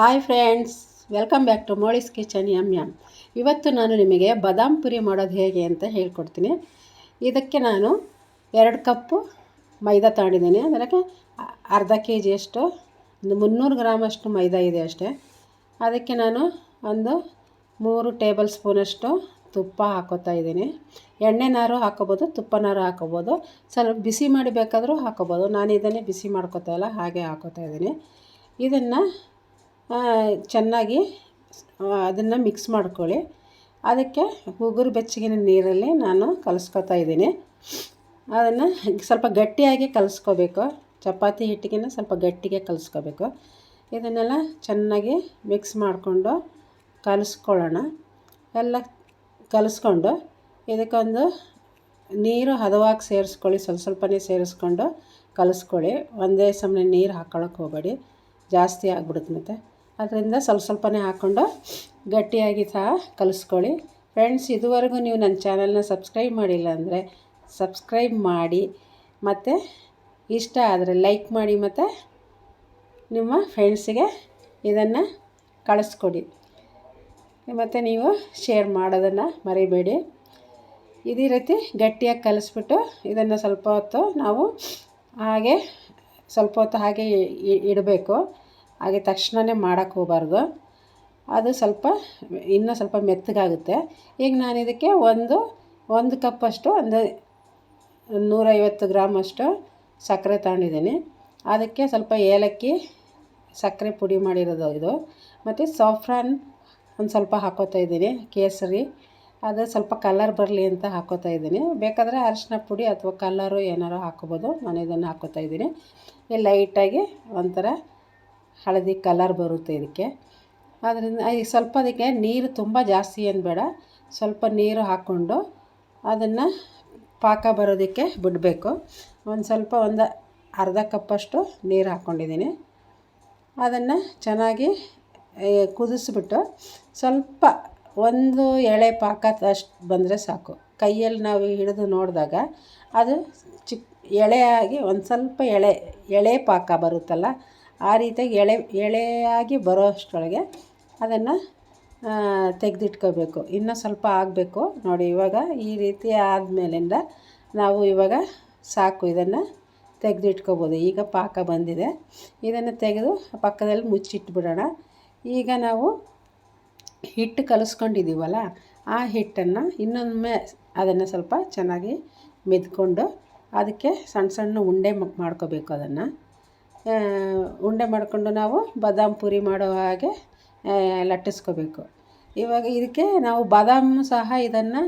Hi friends welcome back to Molly's kitchen M ಎಂ ಇವತ್ತು ನಾನು ನಿಮಗೆ ಬಾದಾಮ್ ಪುರಿ ಮಾಡೋದು ಹೇಗೆ ಅಂತ ಹೇಳ್ಕೊಡ್ತೀನಿ. ಇದಕ್ಕೆ ನಾನು ಎರಡು ಕಪ್ಪು ಮೈದಾ ತಗೊಂಡಿದ್ದೀನಿ. ಅದಕ್ಕೆ ಅರ್ಧ ಕೆ ಜಿಯಷ್ಟು ಒಂದು ಮುನ್ನೂರು ಗ್ರಾಮಷ್ಟು ಮೈದಾ ಇದೆ ಅಷ್ಟೇ. ಅದಕ್ಕೆ ನಾನು ಒಂದು ಮೂರು ಟೇಬಲ್ ಸ್ಪೂನಷ್ಟು ತುಪ್ಪ ಹಾಕೋತಾ ಇದ್ದೀನಿ. ಎಣ್ಣೆನಾರು ಹಾಕೋಬೋದು, ತುಪ್ಪನಾರು ಹಾಕೋಬೋದು. ಸ್ವಲ್ಪ ಬಿಸಿ ಮಾಡಿ ಬೇಕಾದರೂ ಹಾಕೋಬೋದು. ನಾನು ಇದನ್ನೇ ಬಿಸಿ ಮಾಡ್ಕೋತಾ ಇಲ್ಲ, ಹಾಗೆ ಹಾಕೋತಾ ಇದ್ದೀನಿ. ಇದನ್ನು ಚೆನ್ನಾಗಿ ಅದನ್ನು ಮಿಕ್ಸ್ ಮಾಡ್ಕೊಳ್ಳಿ. ಅದಕ್ಕೆ ಉಗುರು ಬೆಚ್ಚಗಿನ ನೀರಲ್ಲಿ ನಾನು ಕಲಸ್ಕೊತಾ ಇದ್ದೀನಿ. ಅದನ್ನು ಸ್ವಲ್ಪ ಗಟ್ಟಿಯಾಗಿ ಕಲಿಸ್ಕೋಬೇಕು. ಚಪಾತಿ ಹಿಟ್ಟಿಗಿನ ಸ್ವಲ್ಪ ಗಟ್ಟಿಗೆ ಕಲಿಸ್ಕೋಬೇಕು. ಇದನ್ನೆಲ್ಲ ಚೆನ್ನಾಗಿ ಮಿಕ್ಸ್ ಮಾಡಿಕೊಂಡು ಕಲಿಸ್ಕೊಳ್ಳೋಣ. ಎಲ್ಲ ಕಲಿಸ್ಕೊಂಡು ಇದಕ್ಕೊಂದು ನೀರು ಹದವಾಗಿ ಸೇರಿಸ್ಕೊಳ್ಳಿ, ಸ್ವಲ್ಪ ಸ್ವಲ್ಪನೇ ಸೇರಿಸ್ಕೊಂಡು ಕಲಿಸ್ಕೊಳ್ಳಿ. ಒಂದೇ ಸಮನೆ ನೀರು ಹಾಕ್ಕೊಳಕ್ಕೆ ಹೋಗಬೇಡಿ. ಜಾಸ್ತಿ ಆಗ್ಬಿಡುತ್ತೆ ಮತ್ತು. ಅದರಿಂದ ಸ್ವಲ್ಪ ಸ್ವಲ್ಪನೇ ಹಾಕ್ಕೊಂಡು ಗಟ್ಟಿಯಾಗಿ ಸಹ ಕಲಿಸ್ಕೊಳ್ಳಿ. ಫ್ರೆಂಡ್ಸ್ ಇದುವರೆಗೂ ನೀವು ನನ್ನ ಚಾನಲ್ನ ಸಬ್ಸ್ಕ್ರೈಬ್ ಮಾಡಿಲ್ಲ ಅಂದರೆ ಸಬ್ಸ್ಕ್ರೈಬ್ ಮಾಡಿ, ಮತ್ತು ಇಷ್ಟ ಆದರೆ ಲೈಕ್ ಮಾಡಿ, ಮತ್ತು ನಿಮ್ಮ ಫ್ರೆಂಡ್ಸಿಗೆ ಇದನ್ನು ಕಳಿಸ್ಕೊಡಿ. ಮತ್ತು ನೀವು ಶೇರ್ ಮಾಡೋದನ್ನು ಮರಿಬೇಡಿ. ಇದೇ ರೀತಿ ಗಟ್ಟಿಯಾಗಿ ಕಲಿಸ್ಬಿಟ್ಟು ಇದನ್ನು ಸ್ವಲ್ಪ ಹೊತ್ತು ನಾವು ಹಾಗೆ ಸ್ವಲ್ಪ ಹೊತ್ತು ಹಾಗೆ ಇಡಬೇಕು. ಹಾಗೆ ತಕ್ಷಣವೇ ಮಾಡೋಕ್ಕೆ ಹೋಗಬಾರ್ದು. ಅದು ಸ್ವಲ್ಪ ಇನ್ನೂ ಸ್ವಲ್ಪ ಮೆತ್ತಗಾಗುತ್ತೆ. ಈಗ ನಾನು ಇದಕ್ಕೆ ಒಂದು ಒಂದು ಕಪ್ಪಷ್ಟು ಒಂದು ನೂರೈವತ್ತು ಗ್ರಾಮಷ್ಟು ಸಕ್ಕರೆ ತಗೊಂಡಿದ್ದೀನಿ. ಅದಕ್ಕೆ ಸ್ವಲ್ಪ ಏಲಕ್ಕಿ, ಸಕ್ಕರೆ ಪುಡಿ ಮಾಡಿರೋದು ಇದು. ಮತ್ತು ಸಾಫ್ರಾನ್ ಒಂದು ಸ್ವಲ್ಪ ಹಾಕೋತಾ ಇದ್ದೀನಿ, ಕೇಸರಿ. ಅದು ಸ್ವಲ್ಪ ಕಲರ್ ಬರಲಿ ಅಂತ ಹಾಕೋತಾ ಇದ್ದೀನಿ. ಬೇಕಾದರೆ ಅರಿಶಿನ ಪುಡಿ ಅಥವಾ ಕಲ್ಲರು ಏನಾರು ಹಾಕೋಬೋದು. ನಾನು ಇದನ್ನು ಹಾಕೋತಾ ಇದ್ದೀನಿ. ಲೈಟಾಗಿ ಒಂಥರ ಹಳದಿ ಕಲರ್ ಬರುತ್ತೆ ಇದಕ್ಕೆ. ಅದರಿಂದ ಈಗ ಸ್ವಲ್ಪ ಅದಕ್ಕೆ ನೀರು ತುಂಬ ಜಾಸ್ತಿ ಏನು ಬೇಡ. ಸ್ವಲ್ಪ ನೀರು ಹಾಕ್ಕೊಂಡು ಅದನ್ನು ಪಾಕ ಬರೋದಕ್ಕೆ ಬಿಡಬೇಕು. ಒಂದು ಸ್ವಲ್ಪ ಒಂದು ಅರ್ಧ ಕಪ್ಪಷ್ಟು ನೀರು ಹಾಕ್ಕೊಂಡಿದ್ದೀನಿ ಅದನ್ನು ಚೆನ್ನಾಗಿ ಕುದಿಸ್ಬಿಟ್ಟು ಸ್ವಲ್ಪ ಒಂದು ಎಳೆ ಪಾಕ ಅಷ್ಟು ಬಂದರೆ ಸಾಕು. ಕೈಯಲ್ಲಿ ನಾವು ಹಿಡಿದು ನೋಡಿದಾಗ ಅದು ಚಿಕ್ಕ ಎಳೆಯಾಗಿ ಒಂದು ಸ್ವಲ್ಪ ಎಳೆ ಎಳೆ ಪಾಕ ಬರುತ್ತಲ್ಲ ಆ ರೀತಿಯಾಗಿ ಎಳೆ, ಎಳೆಯಾಗಿ ಬರೋ ಅಷ್ಟರೊಳಗೆ ಅದನ್ನು ತೆಗೆದಿಟ್ಕೋಬೇಕು. ಇನ್ನೂ ಸ್ವಲ್ಪ ಆಗಬೇಕು. ನೋಡಿ, ಇವಾಗ ಈ ರೀತಿ ಆದಮೇಲಿಂದ ನಾವು ಇವಾಗ ಸಾಕು ಇದನ್ನು ತೆಗೆದಿಟ್ಕೋಬೋದು. ಈಗ ಪಾಕ ಬಂದಿದೆ. ಇದನ್ನು ತೆಗೆದು ಪಕ್ಕದಲ್ಲಿ ಮುಚ್ಚಿಟ್ಬಿಡೋಣ. ಈಗ ನಾವು ಹಿಟ್ಟು ಕಲಿಸ್ಕೊಂಡಿದ್ದೀವಲ್ಲ, ಆ ಹಿಟ್ಟನ್ನು ಇನ್ನೊಮ್ಮೆ ಅದನ್ನು ಸ್ವಲ್ಪ ಚೆನ್ನಾಗಿ ಮೆದ್ಕೊಂಡು ಅದಕ್ಕೆ ಸಣ್ಣ ಸಣ್ಣ ಉಂಡೆ ಮಾಡ್ಕೋಬೇಕು ಅದನ್ನು. ಉಂಡೆ ಮಾಡಿಕೊಂಡು ನಾವು ಬಾದಾಮ್ ಪುರಿ ಮಾಡೋ ಹಾಗೆ ಲಟ್ಟಿಸ್ಕೋಬೇಕು. ಇವಾಗ ಇದಕ್ಕೆ ನಾವು ಬಾದಾಮು ಸಹ ಇದನ್ನು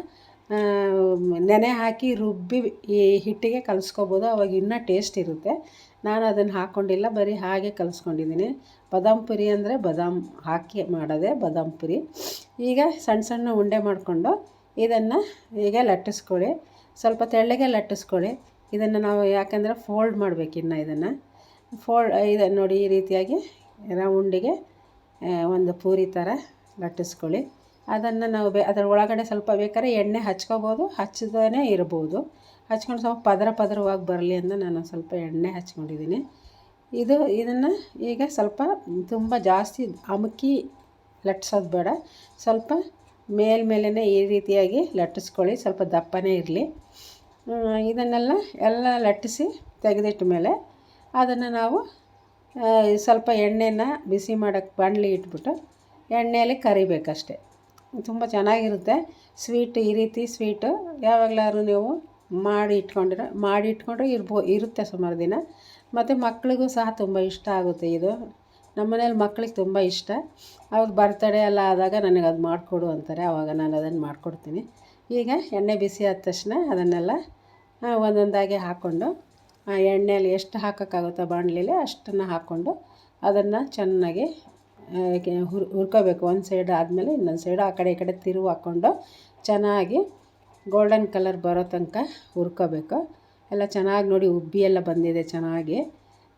ನೆನೆ ಹಾಕಿ ರುಬ್ಬಿ ಈ ಹಿಟ್ಟಿಗೆ ಕಲಿಸ್ಕೋಬೋದು. ಅವಾಗ ಇನ್ನೂ ಟೇಸ್ಟ್ ಇರುತ್ತೆ. ನಾನು ಅದನ್ನು ಹಾಕ್ಕೊಂಡಿಲ್ಲ ಬರೀ ಹಾಗೆ ಕಲಿಸ್ಕೊಂಡಿದ್ದೀನಿ. ಬಾದಾಮ್ ಪುರಿ ಅಂದರೆ ಬಾದಾಮ್ ಹಾಕಿ ಮಾಡೋದೆ ಬಾದಾಮ್ ಪುರಿ. ಈಗ ಸಣ್ಣ ಸಣ್ಣ ಉಂಡೆ ಮಾಡಿಕೊಂಡು ಇದನ್ನು ಈಗ ಲಟ್ಟಿಸ್ಕೊಳ್ಳಿ. ಸ್ವಲ್ಪ ತೆಳ್ಳಗೆ ಲಟ್ಟಿಸ್ಕೊಳ್ಳಿ. ಇದನ್ನು ನಾವು ಯಾಕೆಂದರೆ ಫೋಲ್ಡ್ ಮಾಡಬೇಕು ಇನ್ನು ಇದನ್ನು. ಫೋಲ್ಡ್ ಇದೆ ನೋಡಿ ಈ ರೀತಿಯಾಗಿ ರೌಂಡಿಗೆ ಒಂದು ಪೂರಿ ಥರ ಲಟ್ಟಿಸ್ಕೊಳ್ಳಿ. ಅದನ್ನು ನಾವು ಬೆ, ಅದರ ಒಳಗಡೆ ಸ್ವಲ್ಪ ಬೇಕಾದ್ರೆ ಎಣ್ಣೆ ಹಚ್ಕೋಬೋದು ಹಚ್ಚದೇ ಇರ್ಬೋದು. ಹಚ್ಕೊಂಡು ಸ್ವಲ್ಪ ಪದರ ಪದರವಾಗಿ ಬರಲಿ ಅಂತ ನಾನು ಸ್ವಲ್ಪ ಎಣ್ಣೆ ಹಚ್ಕೊಂಡಿದ್ದೀನಿ. ಇದು, ಇದನ್ನು ಈಗ ಸ್ವಲ್ಪ ತುಂಬ ಜಾಸ್ತಿ ಅಮುಕಿ ಲಟ್ಟಿಸೋದು ಬೇಡ. ಸ್ವಲ್ಪ ಮೇಲ್ಮೇಲೆ ಈ ರೀತಿಯಾಗಿ ಲಟ್ಟಿಸ್ಕೊಳ್ಳಿ, ಸ್ವಲ್ಪ ದಪ್ಪನೇ ಇರಲಿ. ಇದನ್ನೆಲ್ಲ ಎಲ್ಲ ಲಟ್ಟಿಸಿ ತೆಗೆದಿಟ್ಟ ಮೇಲೆ ಅದನ್ನು ನಾವು ಸ್ವಲ್ಪ ಎಣ್ಣೆನ ಬಿಸಿ ಮಾಡೋಕ್ಕೆ ಬಾಣಲಿ ಇಟ್ಬಿಟ್ಟು ಎಣ್ಣೆಯಲ್ಲಿ ಕರಿಬೇಕಷ್ಟೆ. ತುಂಬ ಚೆನ್ನಾಗಿರುತ್ತೆ. ಸ್ವೀಟ್ ಈ ರೀತಿ ಸ್ವೀಟು ಯಾವಾಗಲಾದ್ರು ನೀವು ಮಾಡಿ ಇಟ್ಕೊಂಡಿರೋ, ಮಾಡಿ ಇಟ್ಕೊಂಡ್ರೆ ಇರ್ಬೋ, ಇರುತ್ತೆ ಸುಮಾರು ದಿನ. ಮತ್ತು ಮಕ್ಕಳಿಗೂ ಸಹ ತುಂಬ ಇಷ್ಟ ಆಗುತ್ತೆ ಇದು. ನಮ್ಮ ಮನೇಲಿ ಮಕ್ಳಿಗೆ ತುಂಬ ಇಷ್ಟ. ಅವ್ರ ಬರ್ತಡೇ ಎಲ್ಲ ಆದಾಗ ನನಗೆ ಅದು ಮಾಡಿಕೊಡು ಅಂತಾರೆ. ಆವಾಗ ನಾನು ಅದನ್ನು ಮಾಡಿಕೊಡ್ತೀನಿ. ಈಗ ಎಣ್ಣೆ ಬಿಸಿ ಆದ ತಕ್ಷಣ ಅದನ್ನೆಲ್ಲ ಒಂದೊಂದಾಗಿ ಹಾಕ್ಕೊಂಡು ಎಣ್ಣೆಯಲ್ಲಿ ಎಷ್ಟು ಹಾಕೋಕ್ಕಾಗುತ್ತೋ ಬಾಣಲಿಲಿ ಅಷ್ಟನ್ನು ಹಾಕ್ಕೊಂಡು ಅದನ್ನು ಚೆನ್ನಾಗಿ ಹುರ್, ಹುರ್ಕೋಬೇಕು. ಒಂದು ಸೈಡ್ ಆದಮೇಲೆ ಇನ್ನೊಂದು ಸೈಡು ಆ ಕಡೆ ಈ ಕಡೆ ತಿರುವು ಹಾಕ್ಕೊಂಡು ಚೆನ್ನಾಗಿ ಗೋಲ್ಡನ್ ಕಲರ್ ಬರೋ ತನಕ ಹುರ್ಕೋಬೇಕು. ಎಲ್ಲ ಚೆನ್ನಾಗಿ ನೋಡಿ, ಉಬ್ಬಿ ಎಲ್ಲ ಬಂದಿದೆ ಚೆನ್ನಾಗಿ.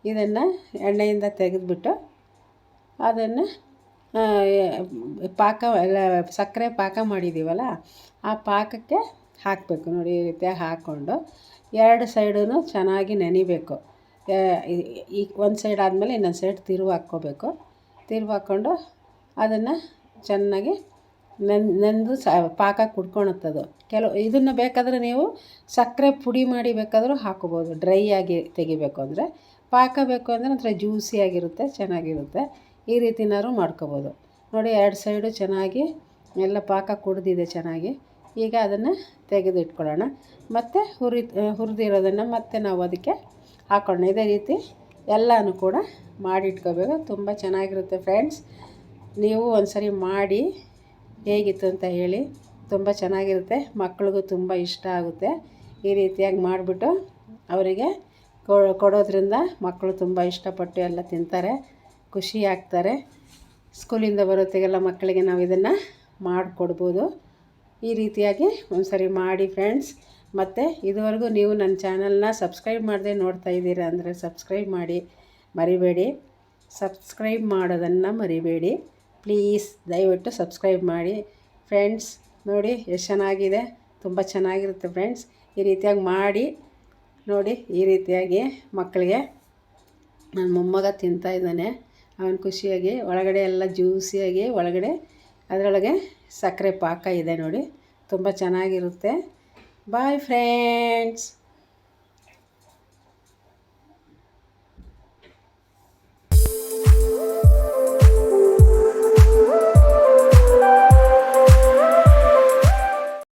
ಇದನ್ನು ಎಣ್ಣೆಯಿಂದ ತೆಗೆದುಬಿಟ್ಟು ಅದನ್ನು ಪಾಕ, ಎಲ್ಲ ಸಕ್ಕರೆ ಪಾಕ ಮಾಡಿದ್ದೀವಲ್ಲ, ಆ ಪಾಕಕ್ಕೆ ಹಾಕಬೇಕು ನೋಡಿ ಈ ರೀತಿಯಾಗಿ ಹಾಕ್ಕೊಂಡು ಎರಡು ಸೈಡೂ ಚೆನ್ನಾಗಿ ನೆನಿಬೇಕು. ಈ ಒಂದು ಸೈಡ್ ಆದಮೇಲೆ ಇನ್ನೊಂದು ಸೈಡ್ ತಿರುವು ಹಾಕ್ಕೋಬೇಕು. ತಿರುವು ಹಾಕ್ಕೊಂಡು ಅದನ್ನು ಚೆನ್ನಾಗಿ ನೆನ್, ನೆಂದು ಸ, ಪಾಕ ಕುಡ್ಕೊಳತ್ತದು ಕೆಲವು ಇದನ್ನು ಬೇಕಾದರೆ ನೀವು ಸಕ್ಕರೆ ಪುಡಿ ಮಾಡಿ ಬೇಕಾದರೂ ಹಾಕೋಬೋದು ಡ್ರೈ ಆಗಿ ತೆಗಿಬೇಕು ಅಂದರೆ. ಪಾಕ ಬೇಕು ಅಂದರೆ ಒಂಥರ ಜ್ಯೂಸಿಯಾಗಿರುತ್ತೆ ಚೆನ್ನಾಗಿರುತ್ತೆ. ಈ ರೀತಿನಾದ್ರು ಮಾಡ್ಕೋಬೋದು. ನೋಡಿ ಎರಡು ಸೈಡು ಚೆನ್ನಾಗಿ ಎಲ್ಲ ಪಾಕ ಕುಡ್ದಿದೆ ಚೆನ್ನಾಗಿ. ಈಗ ಅದನ್ನು ತೆಗೆದಿಟ್ಕೊಳ್ಳೋಣ. ಮತ್ತು ಹುರಿ ಹುರಿದಿರೋದನ್ನು ಮತ್ತೆ ನಾವು ಅದಕ್ಕೆ ಹಾಕ್ಕೊಳ್ಳೋಣ ಇದೇ ರೀತಿ ಎಲ್ಲನೂ ಕೂಡ ಮಾಡಿಟ್ಕೋಬೇಕು. ತುಂಬ ಚೆನ್ನಾಗಿರುತ್ತೆ ಫ್ರೆಂಡ್ಸ್. ನೀವು ಒಂದು ಮಾಡಿ ಹೇಗಿತ್ತು ಅಂತ ಹೇಳಿ ತುಂಬ ಚೆನ್ನಾಗಿರುತ್ತೆ. ಮಕ್ಳಿಗೂ ತುಂಬ ಇಷ್ಟ ಆಗುತ್ತೆ. ಈ ರೀತಿಯಾಗಿ ಮಾಡಿಬಿಟ್ಟು ಅವರಿಗೆ ಕೊಡೋದ್ರಿಂದ ಮಕ್ಕಳು ತುಂಬ ಇಷ್ಟಪಟ್ಟು ಎಲ್ಲ ತಿಂತಾರೆ, ಖುಷಿ ಆಗ್ತಾರೆ. ಸ್ಕೂಲಿಂದ ಬರೋತ್ತಿಗೆಲ್ಲ ಮಕ್ಕಳಿಗೆ ನಾವು ಇದನ್ನು ಮಾಡಿಕೊಡ್ಬೋದು. ಈ ರೀತಿಯಾಗಿ ಒಂದು ಸರಿ ಮಾಡಿ ಫ್ರೆಂಡ್ಸ್ ಮತ್ತು ಇದುವರೆಗೂ ನೀವು ನನ್ನ ಚಾನಲ್ನ ಸಬ್ಸ್ಕ್ರೈಬ್ ಮಾಡದೆ ನೋಡ್ತಾ ಇದ್ದೀರಾ ಅಂದರೆ ಸಬ್ಸ್ಕ್ರೈಬ್ ಮಾಡಿ. ಮರಿಬೇಡಿ. ಸಬ್ಸ್ಕ್ರೈಬ್ ಮಾಡೋದನ್ನು ಮರಿಬೇಡಿ. ಪ್ಲೀಸ್ ದಯವಿಟ್ಟು ಸಬ್ಸ್ಕ್ರೈಬ್ ಮಾಡಿ. ಫ್ರೆಂಡ್ಸ್ ನೋಡಿ ಎಷ್ಟು ಚೆನ್ನಾಗಿದೆ. ತುಂಬ ಚೆನ್ನಾಗಿರುತ್ತೆ ಫ್ರೆಂಡ್ಸ್ ಈ ರೀತಿಯಾಗಿ ಮಾಡಿ. ನೋಡಿ ಈ ರೀತಿಯಾಗಿ ಮಕ್ಕಳಿಗೆ ನನ್ನ ಮೊಮ್ಮಗ ತಿಂತಾಯಿದ್ದಾನೆ ಅವನು ಖುಷಿಯಾಗಿ, ಒಳಗಡೆ ಎಲ್ಲ ಜ್ಯೂಸಿಯಾಗಿ ಒಳಗಡೆ ಅದರೊಳಗೆ ಸಕ್ಕರೆ ಪಾಕ ಇದೆ ನೋಡಿ. ತುಂಬ ಚೆನ್ನಾಗಿರುತ್ತೆ. Bye friends